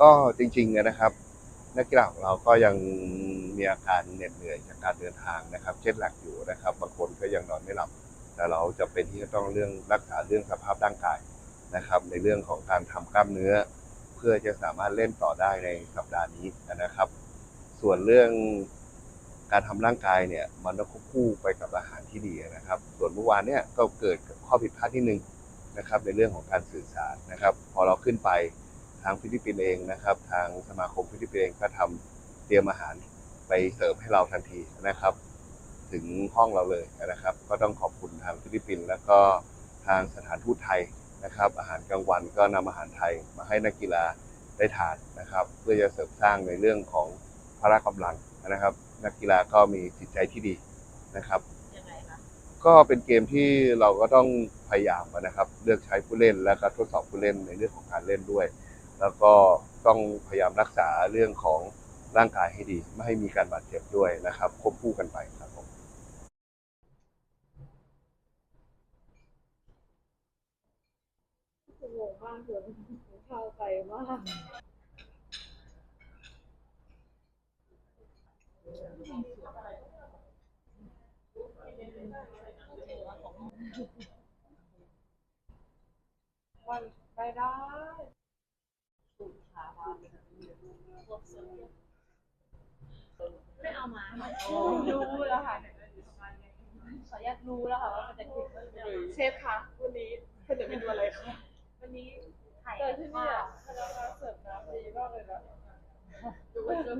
ก็จริงๆนะครับ นักกีฬาของเราก็ยังมีอาการเหน็ดเหนื่อยจากการเดินทางนะครับเช่นหลักอยู่นะครับบางคนก็ยังนอนไม่หลับ แต่เราจะเป็นที่จะต้องเรื่องรักษาเรื่องสภาพร่างกายนะครับ ในเรื่องของการทำกล้ามเนื้อ เพื่อจะสามารถเล่นต่อได้ในสัปดาห์นี้นะครับ ส่วนเรื่องการทำร่างกายเนี่ยมันต้องควบคู่ไปกับอาหารที่ดีนะครับ ส่วนเมื่อวานเนี่ยก็เกิดข้อผิดพลาดที่หนึ่งนะครับ ในเรื่องของการสื่อสารนะครับ พอเราขึ้นไป ทางฟิลิปปินส์เองนะครับ ทางสมาคมฟิลิปปินส์เองก็ทำเตรียมอาหารไปเสิร์ฟให้เราทันทีนะครับ ถึงห้องเราเลยนะครับ ก็ต้องขอบคุณทางฟิลิปปินส์แล้วก็ทางสถานทูตไทยนะครับ อาหารกลางวันก็นำอาหารไทยมาให้นักกีฬาได้ทานนะครับ เพื่อจะเสริมสร้างในเรื่องของพละกำลังนะครับ นักกีฬาก็มีจิตใจที่ดีนะครับยังไงคะก็เป็นเกมที่เราก็ต้องพยายามนะครับ เลือกใช้ผู้เล่นแล้วก็ทดสอบผู้เล่นในเรื่องของการเล่นด้วย แล้วก็ต้องพยายามรักษาเรื่องของร่างกายให้ดี ไม่ให้มีการบาดเจ็บด้วยนะครับควบคู่กันไปครับผมงงมากเลยเข้าไปมากมันไปได้ ไม่เอามารู้แล้วค่ะขออนุญาตรู้แล้วค่ะว่ามันจะกินเชฟคะวันนี้เป็นเดี๋ยวเมนูอะไรคะวันนี้ไข่เจอที่นี่อะพนักงานเสิร์ฟน้ำดีมากเลยนะดูว่าจะ